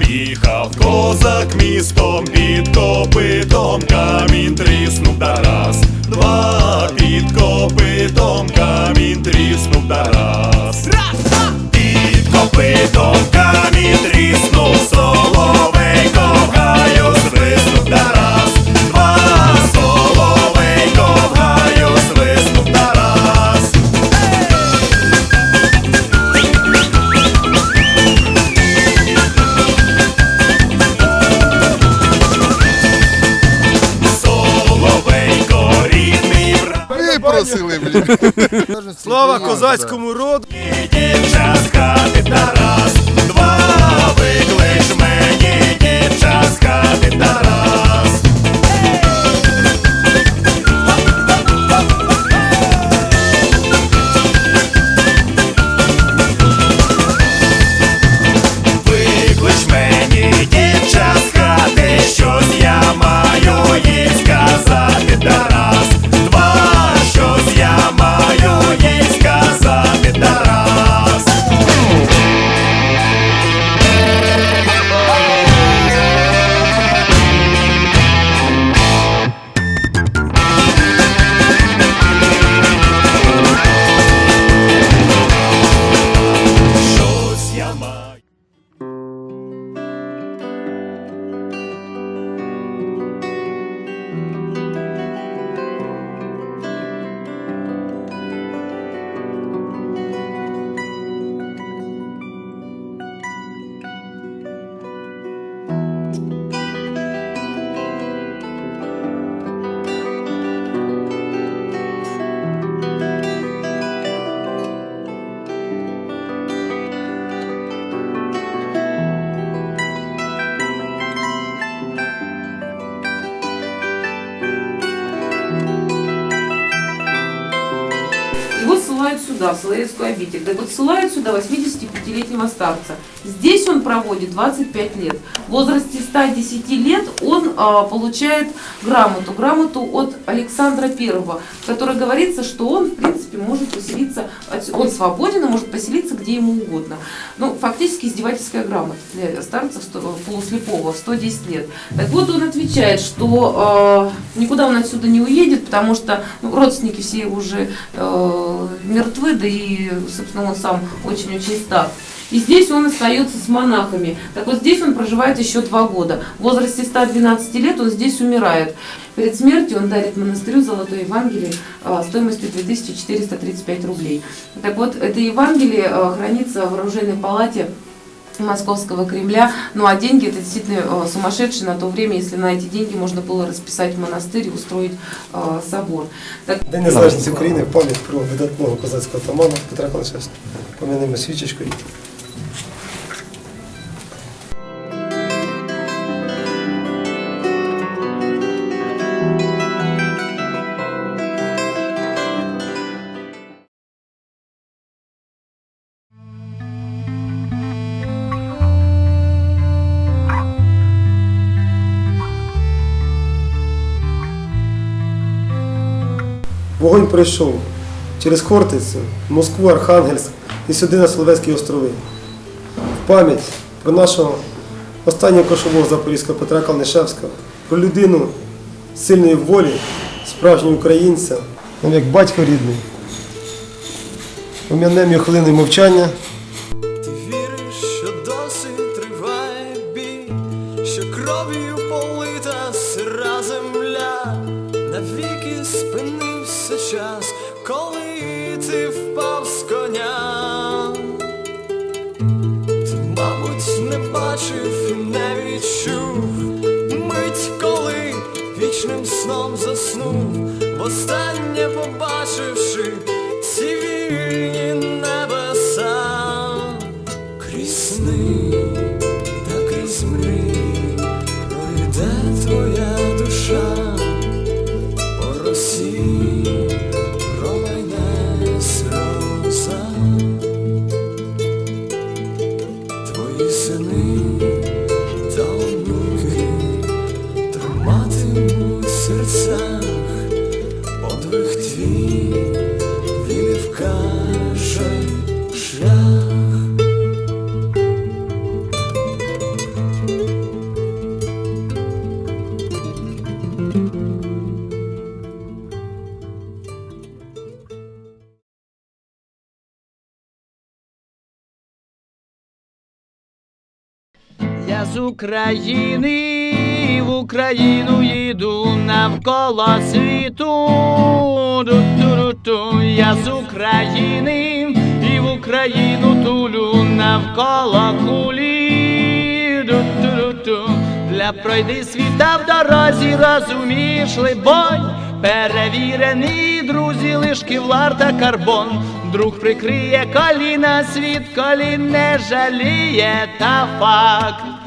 Їхав козак містом під копитом камінь тріснув да раз, два під копитом камінь тріснув да раз. Слава козацькому сюда, в Соловецкую обитель. Так вот, ссылают сюда 85-летнего старца. Здесь он проводит 25 лет. В возрасте 110 лет он а, получает грамоту. Грамоту от Александра Первого, в которой говорится, что он, в принципе, может поселиться, он свободен и может поселиться где ему угодно. Ну, фактически издевательская грамота для старца полуслепого в 110 лет. Так вот, он отвечает, что э, никуда он отсюда не уедет, потому что ну, родственники все уже э, мертвы, да и, собственно, он сам очень-очень стар. И здесь он остается с монахами. Так вот здесь он проживает еще два года. В возрасте 112 лет он здесь умирает. Перед смертью он дарит монастырю Золотое Евангелие э, стоимостью 2435 рублей. Так вот, это Евангелие э, хранится в оружейной палате Московского Кремля. Ну а деньги это действительно э, сумасшедшие на то время, если на эти деньги можно было расписать монастырь и устроить э, собор. Так, День Незалежності України в пам'ять про видатного козацького отамана Петра Коншевського. Помянемо свічечкою. Вогонь пройшов через Хортицю, Москву, Архангельськ і сюди на Соловецькі острови. В пам'ять про нашого останнього кошового Запорізького Петра Калнишевського, про людину сильної волі, справжнього українця, як батько рідний. Пом'янемо його хвилиною мовчання. Сном заснув, востаннє побачивши З України в Україну їду навколо світу. Ду-ду-ду-ду. Я з України і в Україну тулю навколо кулі. Ду-ду-ду-ду. Для пройди світа в дорозі, розумієш, либонь. Перевірений, друзі, лиш кевлар та карбон. Друг прикриє коліна, світ колін не жаліє, та факт.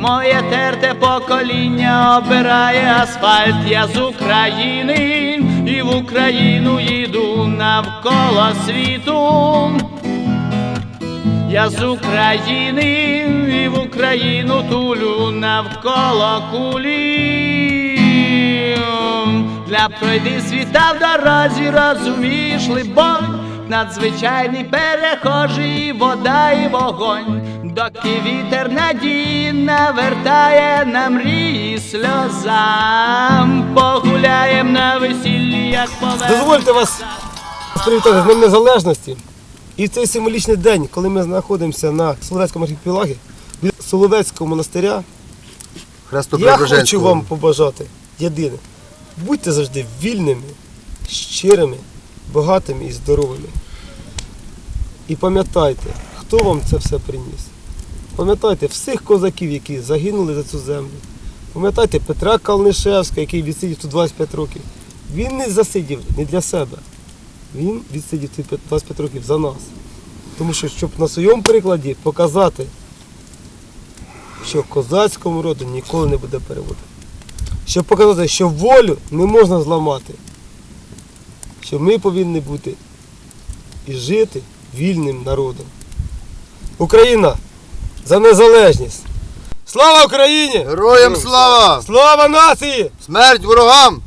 Моє терте покоління обирає асфальт. Я з України і в Україну їду навколо світу. Я з України і в Україну тулю навколо кулі. Для пройди світа в дорозі, розумієш, либонь, надзвичайний перехожий, вода і вогонь, доки вітер надії навертає на мрії сльозам, погуляєм на весіллі, як повернемося. Дозвольте вас привітати з Днем Незалежності. І в цей символічний день, коли ми знаходимося на Соловецькому архіпелагі, біля Соловецького монастиря, я хочу вам побажати єдине. Будьте завжди вільними, щирими, багатими і здоровими. І пам'ятайте, хто вам це все приніс. Пам'ятайте всіх козаків, які загинули за цю землю. Пам'ятайте Петра Калнишевського, який відсидів тут 25 років. Він не засидів не для себе. Він відсидів ці 25 років за нас. Тому що, щоб на своєму прикладі показати, що козацькому роду ніколи не буде переводу. Щоб показати, що волю не можна зламати. Що ми повинні бути і жити вільним народом. Україна за незалежність! Слава Україні! Героям слава! Слава нації! Смерть ворогам!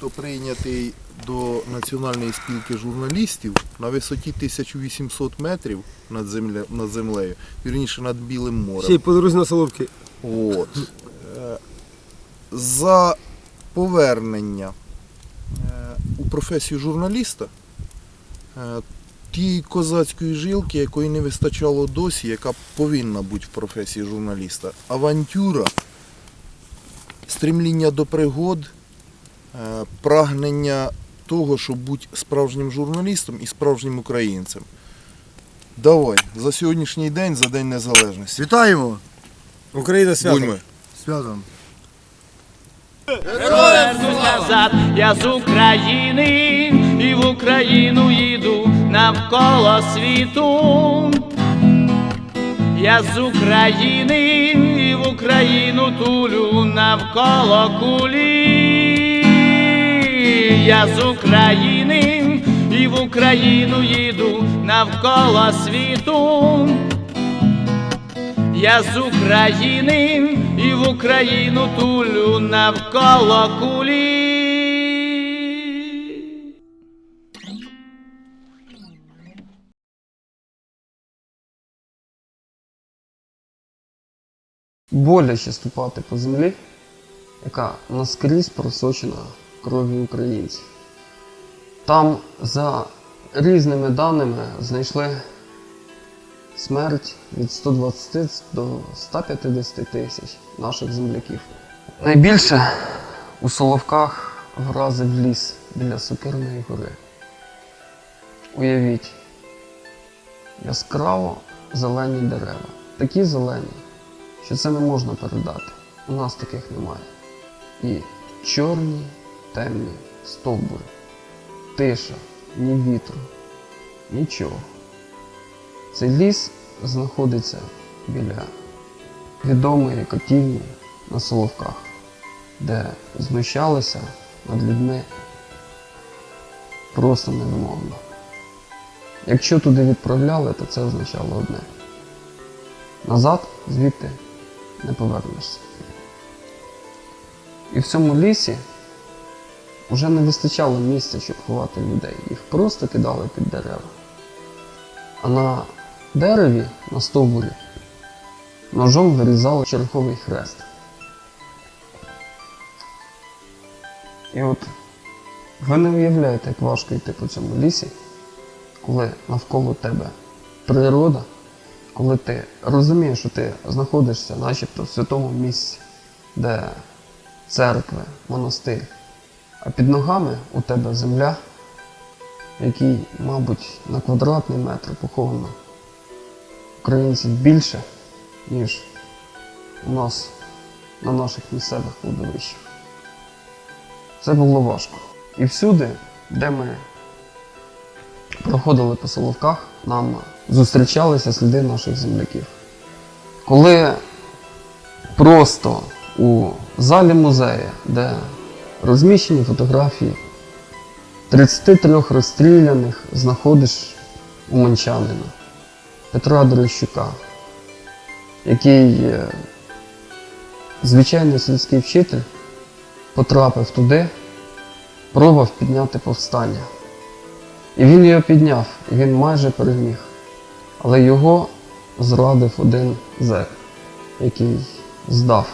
То прийнятий до Національної спілки журналістів на висоті 1800 метрів над, земля, над землею, вірніше над Білим Ще й морем. на Соловки. От. Е, За повернення е, у професію журналіста е, тієї козацької жилки, якої не вистачало досі, яка повинна бути в професії журналіста. Авантюра, стремління до пригод, е, прагнення того, щоб бути справжнім журналістом і справжнім українцем. Давай, за сьогоднішній день, за День Незалежності. Вітаємо! Україна свято! Будьмо. Святом! Повернусь назад, я з України і в Україну їду навколо світу. Я з України в Україну тулю навколо кулі. Я з України і в Україну їду навколо світу. Я з України і в Україну тулю навколо кулі. Боляче ступати по землі, яка наскрізь просочена кров'ю українців. Там за різними даними знайшли смерть від 120 до 150 тисяч наших земляків. Найбільше у Соловках вразив ліс біля Сокирної гори. Уявіть, яскраво зелені дерева. Такі зелені, що це не можна передати. У нас таких немає. І чорні, темні стовбури. Тиша, ні вітру, нічого. Цей ліс знаходиться біля відомої котівні на Соловках, де знущалися над людьми просто невимовно. Якщо туди відправляли, то це означало одне. Назад звідти не повернешся. І в цьому лісі вже не вистачало місця, щоб ховати людей. Їх просто кидали під дерева. А на дереві, на стовбурі, ножом вирізали черговий хрест. І от ви не уявляєте, як важко йти по цьому лісі, коли навколо тебе природа, коли ти розумієш, що ти знаходишся начебто в святому місці, де церкви, монастир, а під ногами у тебе земля, який, мабуть, на квадратний метр поховано українців більше, ніж у нас на наших місцевих кладовищах. Це було важко. І всюди, де ми проходили по Соловках, нам зустрічалися сліди наших земляків. Коли просто у залі музею, де розміщені фотографії 33 розстріляних, знаходиш уманчанина Петра Дорощука, який е, звичайний сільський вчитель потрапив туди, пробував підняти повстання. І він його підняв, і він майже переміг. Але його зрадив один зек, який здав.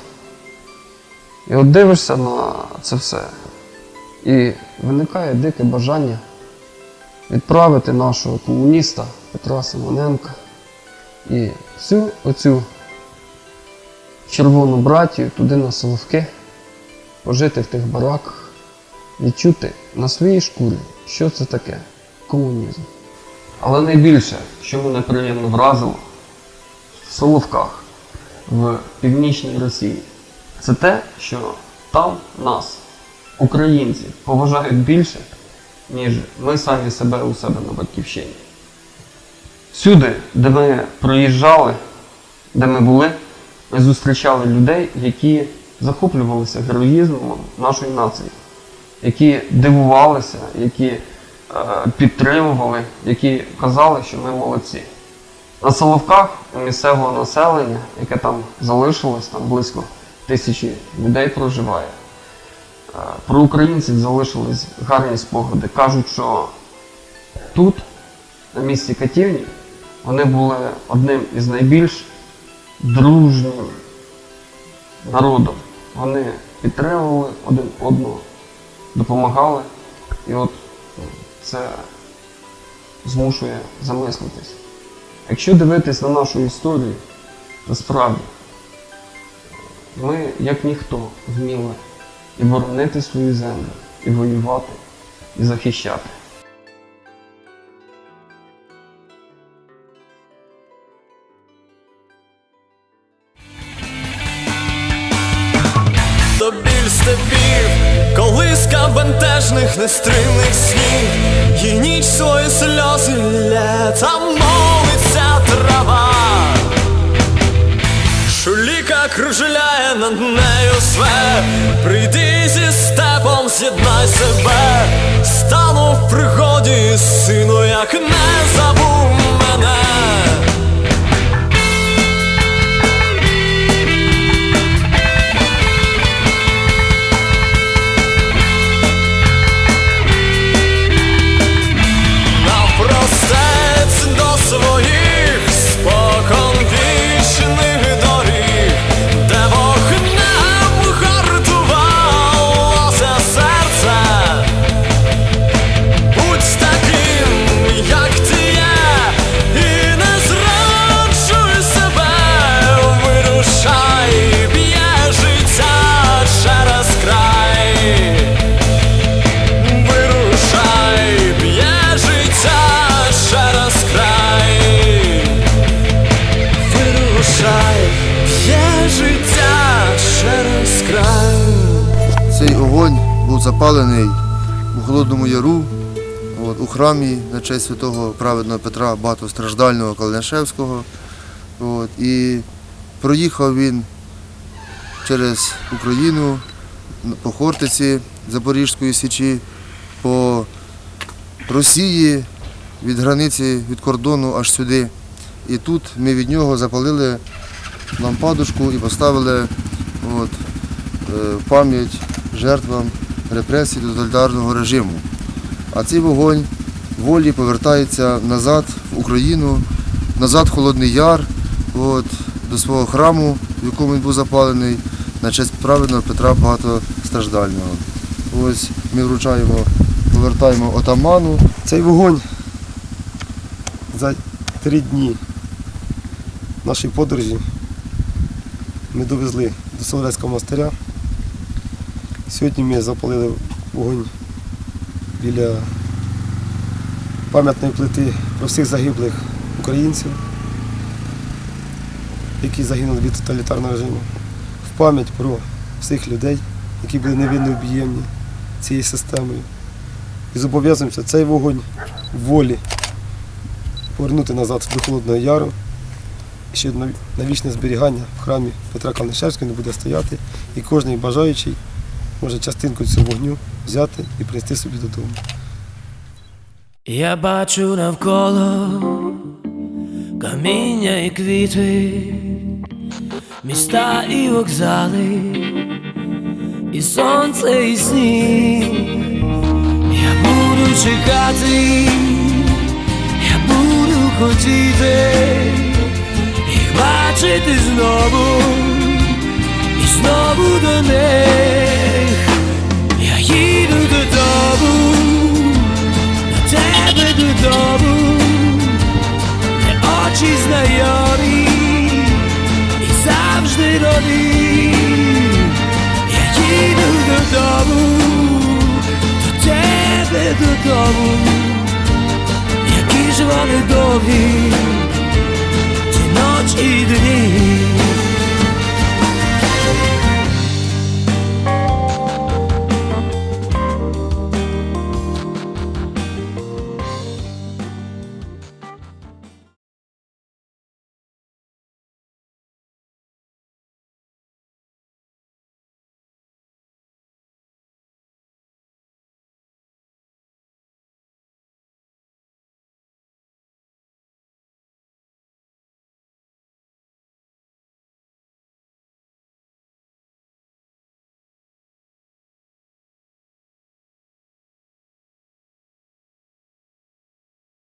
І от дивишся на це все. І виникає дике бажання відправити нашого комуніста Петра Симоненка і всю оцю червону братію туди на Соловки, пожити в тих бараках, відчути на своїй шкурі, що це таке комунізм. Але найбільше, що мене приємно вразило в Соловках, в північній Росії, це те, що там нас, українців, поважають більше, ніж ми самі себе у себе на батьківщині. Всюди, де ми проїжджали, де ми були, ми зустрічали людей, які захоплювалися героїзмом нашої нації, які дивувалися, які підтримували, які казали, що ми молодці. На Соловках у місцевого населення, яке там залишилось, там близько тисячі людей проживає. е, Про українців залишились гарні спогади. Кажуть, що тут, на місці катівні, вони були одним із найбільш дружнім народом. Вони підтримували один одного, допомагали. І от це змушує замислитись. Якщо дивитись на нашу історію, то справді ми, як ніхто, вміли і боронити свою землю, і воювати, і захищати. То біль бентежних нестримних снів, і ніч свої сльози лє, там молиться трава. Шуліка кружляє над нею све, прийди зі степом, з'єднай себе, стану в пригоді, сину, як не забув запалений у Холодному Яру, от, у храмі на честь святого праведного Петра Багатостраждального Калинашевського. От, і проїхав він через Україну по Хортиці Запорізької Січі, по Росії від границі, від кордону аж сюди. І тут ми від нього запалили лампадушку і поставили от, е, пам'ять жертвам репресій тоталітарного режиму. А цей вогонь волі повертається назад в Україну, назад в Холодний Яр, от, до свого храму, в якому він був запалений, на честь праведного Петра Багатостраждального. Ось ми вручаємо, повертаємо отаману. Цей вогонь за три дні нашій подорожі ми довезли до Соловецького монастиря. Сьогодні ми запалили вогонь біля пам'ятної плити про всіх загиблих українців, які загинули від тоталітарного режиму, в пам'ять про всіх людей, які були невинно об'ємні цією системою. І зобов'язуємося цей вогонь волі повернути назад до Холодного Яру. І ще на- вічне зберігання в храмі Петра Калнишевського не буде стояти, і кожен бажаючий може частинку цього вогню взяти і принести собі додому. Я бачу навколо каміння і квіти, міста і вокзали, і сонце, і сніг. Я буду чекати, я буду хотіти бачити знову, і знову до них.